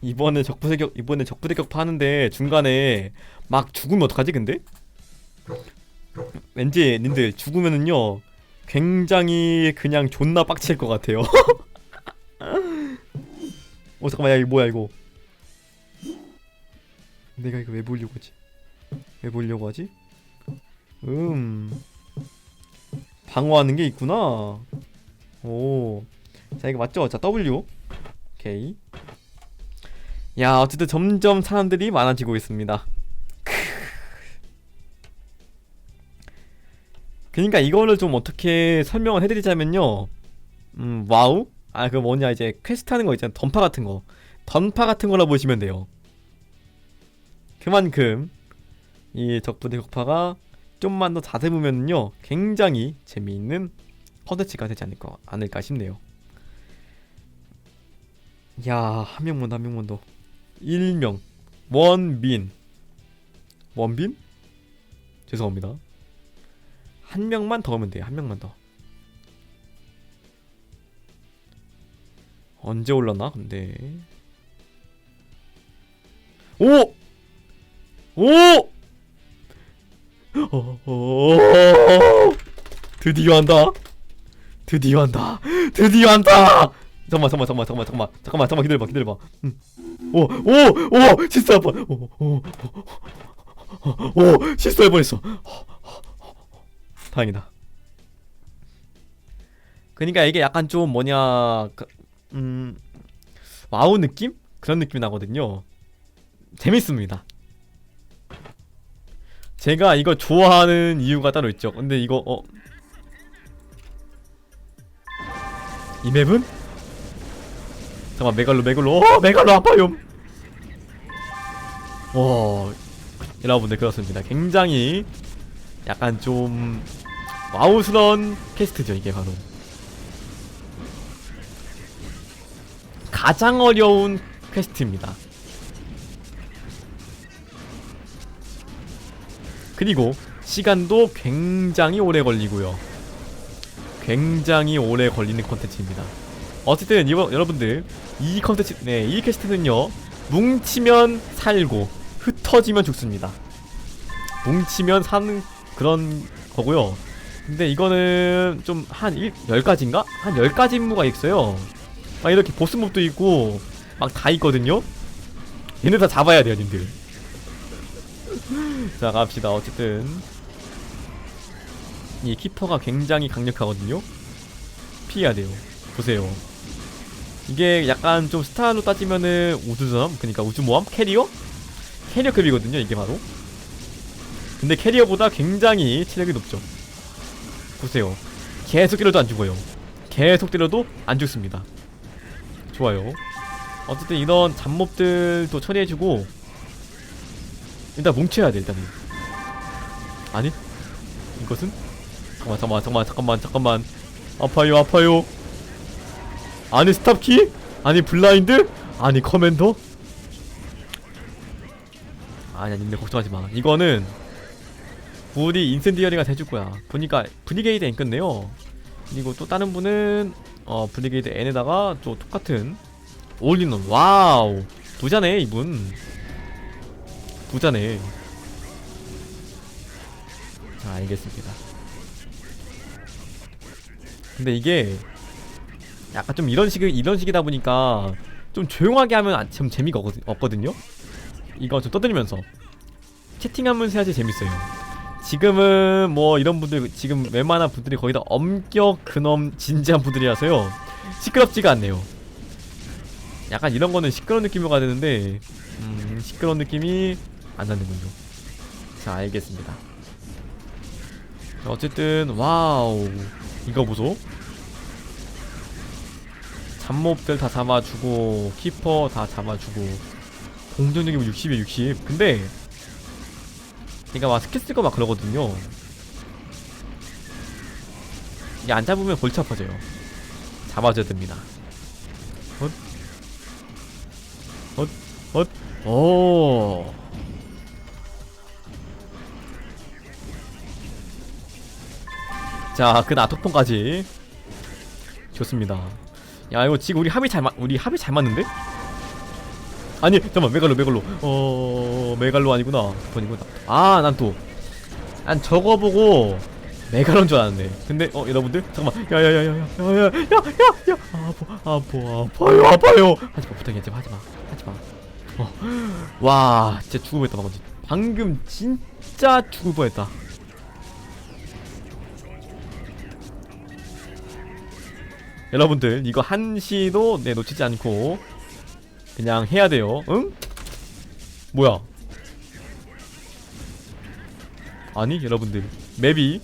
이번에 적부대격 이번에 적부대격 파는데 중간에 막 죽으면 어떡하지 근데? 왠지 님들 죽으면은요 굉장히 그냥 존나 빡칠 것 같아요. 어 잠깐만 야 이거 뭐야 이거? 내가 이거 왜 보려고 하지? 왜 보려고 하지? 음 방어하는 게 있구나. 오. 자 이거 맞죠? 자 W. 오케이. 야 어쨌든 점점 사람들이 많아지고 있습니다. 그러니까 이거를 좀 어떻게 설명을 해드리자면요. 음 와우. 아 그 뭐냐 이제 퀘스트 하는 거 있잖아. 던파 같은 거. 던파 같은 거라 보시면 돼요. 그만큼 이 적부 대 격파가 좀만 더 자세히 보면요 굉장히 재미있는 컨텐츠가 되지 않을까, 않을까 싶네요. 야, 한 명만 더, 한 명만 더. 일명 원빈. 원빈? 죄송합니다. 한 명만 더 하면 돼요. 한 명만 더. 언제 올랐나? 근데 오! 오! 드디어 한다. 드디어 한다. 드디어 한다. 잠깐만, 잠깐만, 잠깐만, 잠깐만, 잠깐만, 잠깐만, 기다려봐, 기다려봐. 음. 오, 오, 오, 실수할 뻔. 오, 오, 오, 오, 실수할 뻔했어. 다행이다. 그러니까 이게 약간 좀 뭐냐, 그, 음, 와우 느낌 그런 느낌이 나거든요. 재밌습니다. 제가 이거 좋아하는 이유가 따로 있죠. 근데 이거 어. 이 맵은? 잠깐 메갈로 메갈로 어 메갈로 아파요. 와 여러분들 그렇습니다. 굉장히 약간 좀 와우스러운 퀘스트죠 이게 바로 가장 어려운 퀘스트입니다. 그리고 시간도 굉장히 오래 걸리고요. 굉장히 오래 걸리는 컨텐츠입니다. 어쨌든 이번 여러분들 이 컨텐츠 네, 이 퀘스트는요. 뭉치면 살고 흩어지면 죽습니다. 뭉치면 사는 그런 거고요. 근데 이거는 좀 한 10가지인가? 한 10가지 임무가 있어요. 막 이렇게 보스몹도 있고 막 다 있거든요. 얘네 다 잡아야 돼요, 님들. 자 갑시다 어쨌든 이 키퍼가 굉장히 강력하거든요 피해야 돼요 보세요 이게 약간 좀 스타일로 따지면은 우주점 그러니까 우주모함 캐리어? 캐리어급이거든요 이게 바로. 근데 캐리어보다 굉장히 체력이 높죠. 보세요. 계속 때려도 안 죽어요. 계속 때려도 안 죽습니다. 좋아요. 어쨌든 이런 잡몹들도 처리해주고 일단 뭉쳐야 돼 일단은. 아니? 이것은? 잠깐만 잠깐만 잠깐만 잠깐만. 아파요 아파요 아니 스탑키? 아니 블라인드? 아니 커맨더? 아니 아니 근데 걱정하지 마. 이거는 우리 인센디어리가 돼줄 거야. 보니까 브리게이드 안 끝내요. 그리고 또 다른 분은 어 브리게이드 N에다가 또 똑같은 올리는 와우! 부자네 이분. 부자네. 자, 알겠습니다. 근데 이게 약간 좀 이런 식 이런 식이다 보니까 좀 조용하게 하면 안- 좀 재미가 없거든- 없거든 요. 이거 좀 떠들면서 채팅하면서 해야지 재밌어요. 지금은 뭐 이런 분들 지금 웬만한 분들이 거의 다 엄격 근엄 진지한 분들이라서요 시끄럽지가 않네요. 약간 이런 거는 시끄러운 느낌으로 가야 되는데 음, 시끄러운 느낌이 안 나는군요. 자, 알겠습니다. 자, 어쨌든 와우 이거 보소. 잡몹들 다 잡아주고 키퍼 다 잡아주고 공격력이 60에 60. 근데 그러니까 막 스킬 쓰고 막 그러거든요. 이게 안 잡으면 골치 아파져요. 잡아줘야 됩니다. 헛, 헛, 헛, 오. 자, 그 나토폰까지 좋습니다. 야, 이거 지금 우리 합이 잘 맞, 우리 합이 잘 맞는데? 아니 잠깐만 메갈로 메갈로. 어 메갈로 아니구나. 번이구나. 아 난 또. 난 저거 보고 메갈로인 줄 알았네. 근데 어 여러분들? 잠깐만. 야야야야야야야야야 아파 아파 아파요 아파요. 하지마 부탁해 하지마 하지마. 어 와 진짜 죽을 뻔했다 방금. 방금 진짜 죽을 뻔했다 여러분들 이거 한시도 네 놓치지 않고 그냥 해야 돼요 응? 뭐야 아니 여러분들 맵이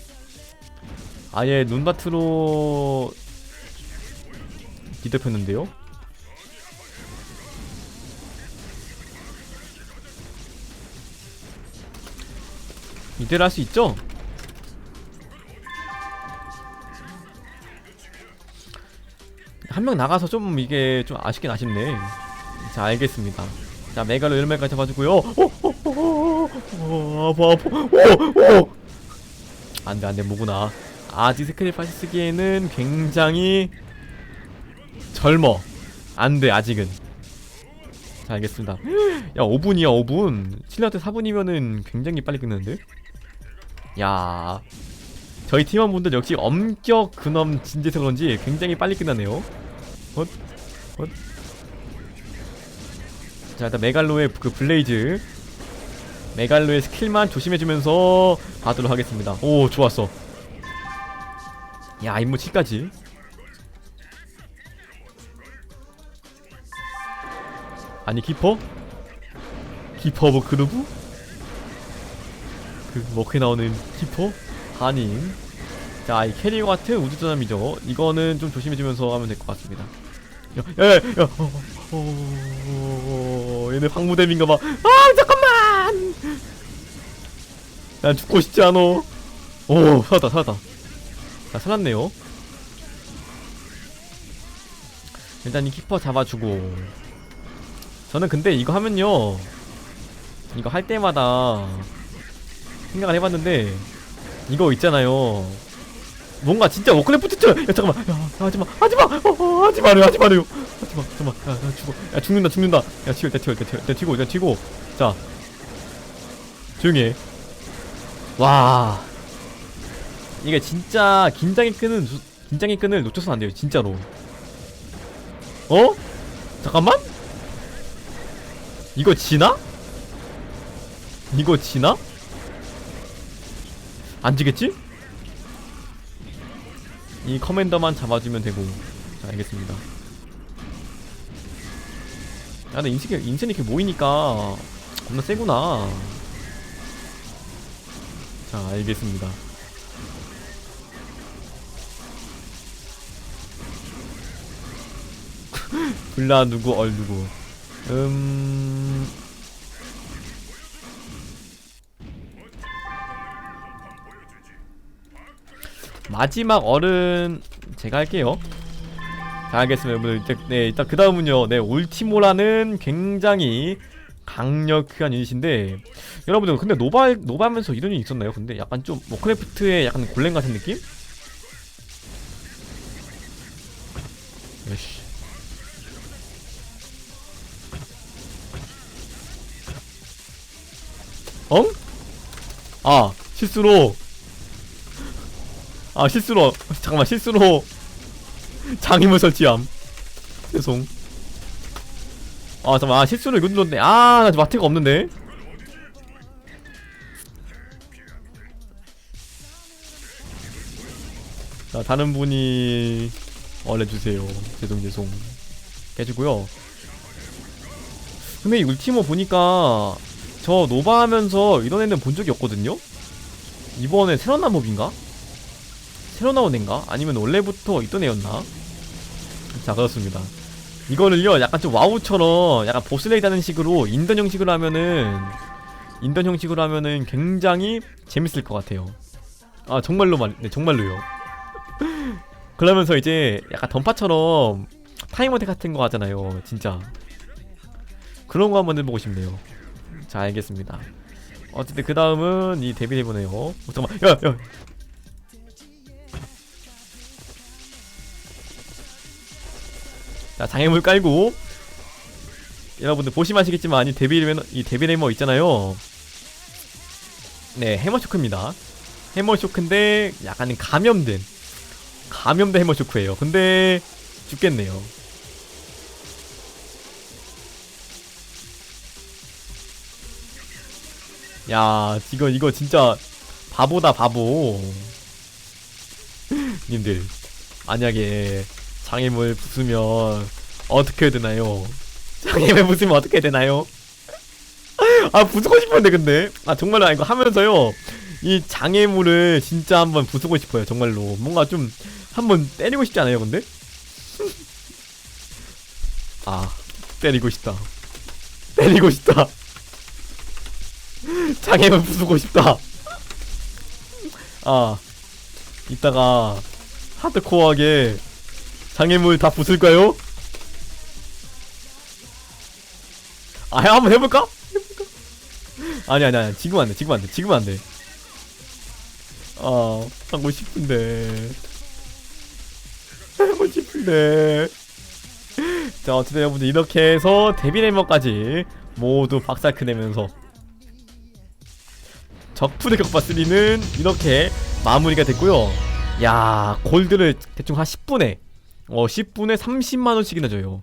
아예 눈밭으로 뒤덮였는데요 이대로 할 수 있죠? 한 명 나가서 좀 이게 좀 아쉽긴 아쉽네 자 알겠습니다 자 메갈로 열매까지 잡아주고요 어, 어, 어, 어, 어, 오, 오. 안돼 안 돼 뭐구나 아직 스크립까지 쓰기에는 굉장히 젊어 안 돼 아직은 자 알겠습니다 야 5분이야 5분 신라한테 4분이면은 굉장히 빨리 끝나는데 야 저희 팀원분들 역시 엄격 근엄 진지해서 그런지 굉장히 빨리 끝나네요 헛 헛. 자 일단 메갈로의 그 블레이즈 메갈로의 스킬만 조심해주면서 가도록 하겠습니다 오 좋았어 야 임무 7까지 아니 키퍼? 키퍼 오브 그루브? 그 먹게 나오는 키퍼? 한인 자, 이 캐리어 같은 우주전함이죠. 이거는 좀 조심해주면서 하면 될 것 같습니다. 야, 야, 어, 얘네 방무댐인가 봐. 아, 잠깐만! 난 죽고 싶지 않아. 오, 살았다, 살았다. 자, 살았네요. 일단 이 키퍼 잡아주고. 저는 근데 이거 하면요. 이거 할 때마다 생각을 해봤는데, 이거 있잖아요. 뭔가 진짜 워크래프트 야 잠깐만. 야 하지마. 하지마. 어, 어, 하지 마요 하지 마요. 하지마 잠깐만 야, 야 죽어. 야 죽는다 죽는다. 야 튀어 일단 튀어 일단 튀어. 일단 튀고 일단 튀고. 자. 조용히 해 와. 이게 진짜 긴장의 끈은 주- 긴장의 끈을 놓쳐서는 안 돼요 진짜로. 어? 잠깐만. 이거 지나? 이거 지나? 안 지겠지? 이 커맨더만 잡아주면 되고. 자 알겠습니다. 야 근데 인생이, 인생이 이렇게 모이니까 겁나 세구나. 자 알겠습니다. 불라 누구 얼 누구. 음 마지막 어른 제가 할게요. 자, 알겠습니다. 여러분들 일단, 네, 일단 그 다음은요. 네, 울티모라는 굉장히 강력한 유닛인데 여러분들 근데 노바 노바면서 이런 일이 있었나요? 근데 약간 좀 워크래프트의 약간 골렘 같은 느낌? 여시. 엉? 아 실수로 아 실수로 잠깐만 실수로. 장애물 설치함. 죄송. 아 잠깐만 아 실수로 이거 눌렀네. 아나 지금 마트가 없는데? 자 다른 분이 얼려주세요. 죄송 죄송. 깨주고요. 근데 이 울티모 보니까 저 노바 하면서 이런 애는 본 적이 없거든요? 이번에 새로 나온 몹인가? 새로 나온 애인가? 아니면 원래부터 있던 애였나? 자 그렇습니다. 이거를요 약간 좀 와우처럼 약간 보스레이드 하는 식으로 인던 형식으로 하면은 인던 형식으로 하면은 굉장히 재밌을 것 같아요. 아 정말로 말, 네 정말로요. 그러면서 이제 약간 던파처럼 타임어택 같은 거 하잖아요 진짜. 그런 거 한번 해보고 싶네요. 자 알겠습니다. 어쨌든 그 다음은 이 데뷔 해보네요. 어, 잠깐만. 야 야 자 장애물 깔고 여러분들 보시면 아시겠지만 이 데빌 이 데빌 해머 있잖아요. 네, 해머 쇼크입니다. 해머 쇼크인데 약간 감염된 감염된 해머 쇼크예요. 근데 죽겠네요. 야, 이거 이거 진짜 바보다 바보. 님들 만약에 장애물 부수면 어떻게 되나요? 장애물 부수면 어떻게 되나요? 아 부수고 싶은데 근데 아 정말로 이거 하면서요 이 장애물을 진짜 한번 부수고 싶어요 정말로 뭔가 좀 한번 때리고 싶지 않아요 근데? 아 때리고 싶다 때리고 싶다 장애물 부수고 싶다 아 이따가 하드코어하게 장애물 다 부술까요? 아 한번 해볼까? 해볼까? 아니 아니 아니 지금 안돼 지금 안돼 지금 안돼 아 하고 싶은데 하고 싶은데 자 어쨌든 여러분들 이렇게 해서 데뷔레머까지 모두 박살크 내면서 적푸드 격파 3는 이렇게 마무리가 됐고요 야 골드를 대충 한 10분에 어 10분에 30만원씩이나 줘요.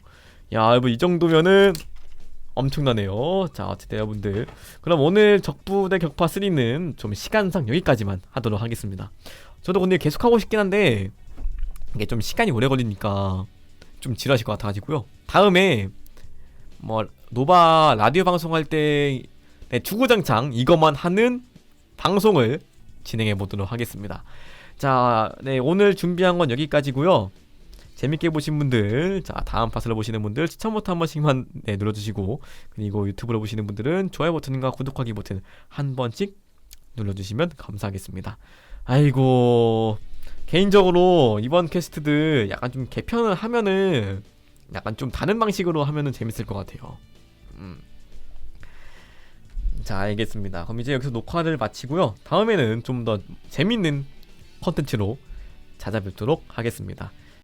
야 여러분 이 정도면은 엄청나네요. 자 어쨌든 여러분들. 그럼 오늘 적부대 격파 3는 좀 시간상 여기까지만 하도록 하겠습니다. 저도 근데 계속 하고 싶긴 한데 이게 좀 시간이 오래 걸리니까 좀 지루하실 것 같아가지고요. 다음에 뭐 노바 라디오 방송할 때 네, 주구장창 이것만 하는 방송을 진행해 보도록 하겠습니다. 자, 네, 오늘 준비한 건 여기까지고요. 재밌게 보신 분들, 자, 다음 파스를 보시는 분들 추천 버튼 한 번씩만 네, 눌러주시고 그리고 유튜브로 보시는 분들은 좋아요 버튼과 구독하기 버튼 한 번씩 눌러주시면 감사하겠습니다. 아이고, 개인적으로 이번 퀘스트들 약간 좀 개편을 하면은 약간 좀 다른 방식으로 하면은 재밌을 것 같아요. 음. 자, 알겠습니다. 그럼 이제 여기서 녹화를 마치고요. 다음에는 좀 더 재밌는 컨텐츠로 찾아뵙도록 하겠습니다.